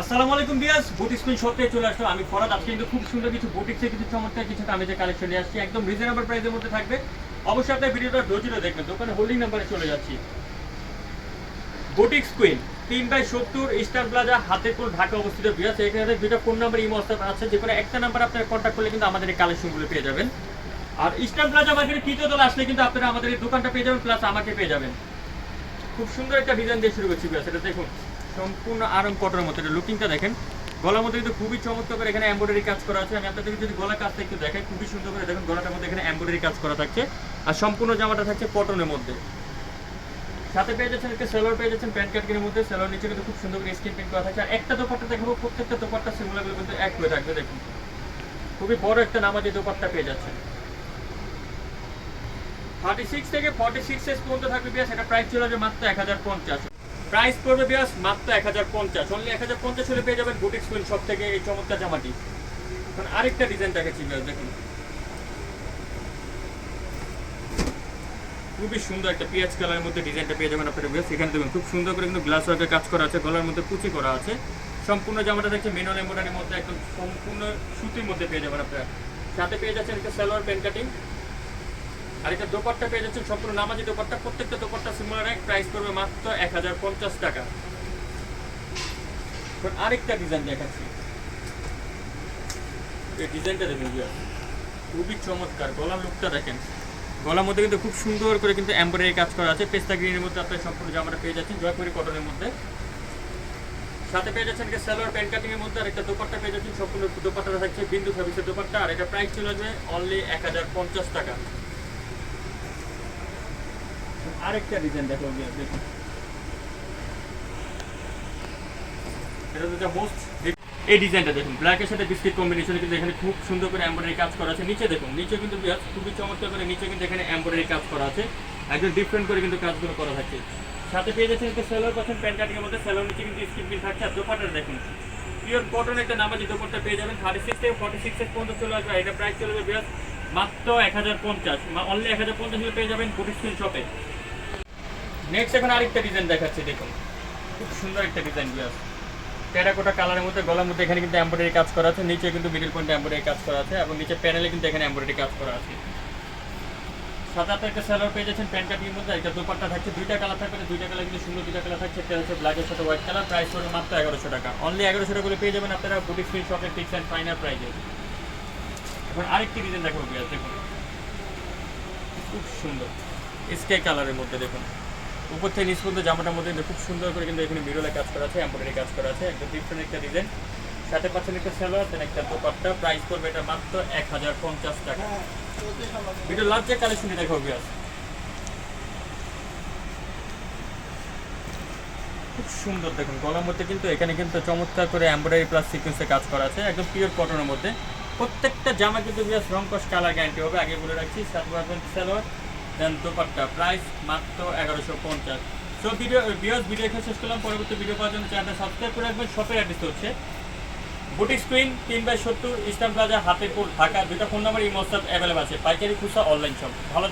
আসসালামু আলাইকুম বিয়াস স্পিন শপে চলে আমি ফরাদ, আজকে কিন্তু খুব সুন্দর কিছু কিছু চমৎকার কিছু কালেকশন নিয়ে আসছি। একদম রিজনেবল প্রাইসের মধ্যে থাকবে। অবশ্যই আপনার ভিডিওটা দেখবেন। দোকানে হোল্ডিং নাম্বারে চলে যাচ্ছি। বুটিক্স কুইন তিন বাই সত্তর ইস্টার্ন প্লাজা ঢাকা অবস্থিত। বিয়াস এখানে ফোন নাম্বার ইমো আছে। যে কোনো একটা নাম্বার আপনারা কন্ট্যাক্ট করলে কিন্তু আমাদের এই কালেকশনগুলো পেয়ে যাবেন। আর ইস্টার্ন প্লাজা মার্কেটের তৃতীয় আসলে কিন্তু আপনারা আমাদের এই দোকানটা পেয়ে যাবেন প্লাস আমাকে পেয়ে যাবেন। খুব সুন্দর একটা ডিজাইন দিয়ে শুরু করছি বিয়াস এটা দেখুন। সম্পূর্ণ আরং কটনের মতো। এটা লুকিংটা দেখেন। গলার মধ্যে কিন্তু খুবই চমৎকার করে এখানে এমব্রয়ডারি কাজ করা আছে। আমি আপনাদেরকে যদি গলার কাজটা একটু দেখাই, খুবই সুন্দর করে দেখুন, গলাটার মধ্যে এখানে এমব্রয়ডারি কাজ করা থাকছে। আর সম্পূর্ণ জামাটা থাকছে কটনের মধ্যে। সাথে পেয়ে যাচ্ছেন একটা সেলোর পেয়ে যাচ্ছেন প্যান্ট কাটকিনের মধ্যে। সেলোর নিচে কিন্তু খুব সুন্দর করে স্ক্রিন প্রিন্ট করা থাকছে। আর একটা দোপাট্টা দেখাবো, প্রত্যেকটা দোপাট্টা সিমুলাগুলো কিন্তু এক হয়ে থাকবে, দেখুন। খুবই বড় একটা নামাজি দোপাট্টা পেয়ে যাচ্ছেন। থার্টি সিক্স থেকে ফর্টি সিক্স এস পর্যন্ত থাকবে এটা প্রাইস চলে যাবে মাত্র এক হাজার পঞ্চাশ। প্রাইস পড়বে বিয়াস মাত্র এক হাজার পঞ্চাশ। অনলি এক হাজার পঞ্চাশ হলে পেয়ে যাবেন বুটিক স্কুল সব থেকে এই চমৎকার জামাটি। এখন আরেকটা ডিজাইন দেখাচ্ছি বিয়াস দেখুন। খুবই সুন্দর একটা পিঁয়াজ কালারের মধ্যে ডিজাইনটা পেয়ে যাবেন আপনারা বিয়াস এখানে দেখুন, খুব সুন্দর করে কিন্তু গ্লাস ওয়ার্কের কাজ করা আছে, গলার মধ্যে কুচি করা আছে। সম্পূর্ণ জামাটা দেখছে মেনল এম্বয়ডারির মধ্যে একদম সম্পূর্ণ সুতির মধ্যে পেয়ে যাবেন আপনারা। সাথে পেয়ে যাচ্ছেন একটা সালোয়ার প্যান্ট কাটিং আর একটা দোপাট্টা পেয়ে যাচ্ছেন সম্পূর্ণ নামাজি দোপাট্টা। প্রত্যেকটা দোপাট্টা সিমিলার এক প্রাইস করবে মাত্র এক হাজার পঞ্চাশ টাকা। আরেকটা ডিজাইন দেখাচ্ছি। ডিজাইনটা দেখুন খুবই চমৎকার। গলার লুকটা দেখেন। গলার মধ্যে কিন্তু খুব সুন্দর করে কিন্তু এমব্রয়ডারি কাজ করা আছে। পেস্তা গ্রিনের মধ্যে আপনার সম্পূর্ণ জামাটা পেয়ে যাচ্ছেন, জয়পুরি কটনের মধ্যে। সাথে পেয়ে যাচ্ছেন সালোয়ার প্যান্ট কাটিং এর মধ্যে আর একটা দোপাট্টা পেয়ে যাচ্ছেন। সম্পূর্ণ দোপাট্টাটা থাকছে বিন্দু সার্ভিসের দোপাট্টা। আর এটা প্রাইস চলে আসবে অনলি এক হাজার পঞ্চাশ টাকা। আরেকটা ডিজাইন দেখো এই ডিজাইনটা দেখুন ব্ল্যাকের সাথে বিস্কিট কম্বিনেশনে কিন্তু এখানে খুব সুন্দর করে এমব্রয়ডারি কাজ করা আছে। নিচে দেখুন, নিচে কিন্তু খুবই চমৎকার করে নিচে কিন্তু এখানে এমব্রয়ডারি কাজ করা আছে। একদম ডিফারেন্ট করে কিন্তু কাজগুলো করা থাকে সাথে পেয়ে যাচ্ছেন একটা সেলোর পাচ্ছেন প্যান্ট মধ্যে। সেলোর নিচে কিন্তু স্কিপ থাকছে। আর দোপাটা দেখুন পিওর কটন একটা নামাজি দোপাট্টা পেয়ে যাবেন থার্টি সিক্স থেকে ফর্টি সিক্স পর্যন্ত চলে আসবে। এটা প্রাইস চলে যাবে মাত্র এক হাজার পঞ্চাশ। অনলি এক হাজার পঞ্চাশ পেয়ে যাবেন বুটিক শপে নেক্সট এখন আরেকটা ডিজাইন দেখাচ্ছি, দেখুন। খুব সুন্দর একটা ডিজাইন বিয়াস টেরাকোটা কালারের মধ্যে, গলার মধ্যে এখানে কিন্তু এমব্রয়ডারি কাজ করা আছে, নিচে কিন্তু মিডল পয়েন্টে এমব্রয়ডারি কাজ করা আছে, এবং নিচে প্যানেলে কিন্তু এখানে এমব্রয়ডারি কাজ করা আছে। সাদা একটা স্যালোয়ার পেয়ে যাচ্ছেন, প্যান্ট কাটিংয়ের মধ্যে, একটা দোপাট্টা থাকছে, দুইটা কালার থাকবে দুইটা কালার কিন্তু সুন্দর দুইটা কালার থাকছে একটা হচ্ছে ব্ল্যাকের সাথে হোয়াইট কালার প্রাইস পড়বে মাত্র এগারোশো টাকা। অনলি এগারোশো টাকা করে পেয়ে যাবেন আপনারা বুটিক স্ক্রিন শপের ফিক্স অ্যান্ড ফাইনাল প্রাইজে এখন আরেকটি ডিজাইন বিয়াস, দেখুন। খুব সুন্দর। স্কাই কালারের মধ্যে, দেখুন। উপর থেকে নিচ পর্যন্ত জামাটার মধ্যে কিন্তু খুব সুন্দর করে কিন্তু এখানে মিরলে কাজ করা আছে এমব্রয়ডারি কাজ করা আছে, একদম ডিফারেন্ট একটা ডিজাইন সাথে পাচ্ছেন একটা সালোয়ার দেন একটা দোপাট্টা। প্রাইস পড়বে এটা মাত্র এক হাজার পঞ্চাশ টাকা। ভিডিও লাস্ট যে কালেকশনটি দেখো বিয়াস খুব সুন্দর দেখুন, গলার মধ্যে কিন্তু এখানে কিন্তু চমৎকার করে এমব্রয়ডারি প্লাস সিকোয়েন্সে কাজ করা আছে, একদম পিওর কটনের মধ্যে। প্রত্যেকটা জামা কিন্তু বিয়াস রং কস কালার গ্যারান্টি হবে, আগে বলে রাখছি সাথে পাবেন সালোয়ার। দেন দোপাট্টা। প্রাইস মাত্র এগারোশো পঞ্চাশ। সো ভিডিও বিয়াস ভিডিও এখানে শেষ করলাম। পরবর্তী ভিডিও পাওয়ার জন্য চ্যানেলটা সাবস্ক্রাইব করে রাখবেন। শপের অ্যাড্রেস হচ্ছে বুটি স্ক্রিন তিন বাই সত্তর ইস্টার্ন প্লাজা হাতেপুর ঢাকা। দুটা ফোন নাম্বার এই মোস্ট অ্যাভেলেবল আছে। পাইকারি খুচরা অনলাইন শপ ভালো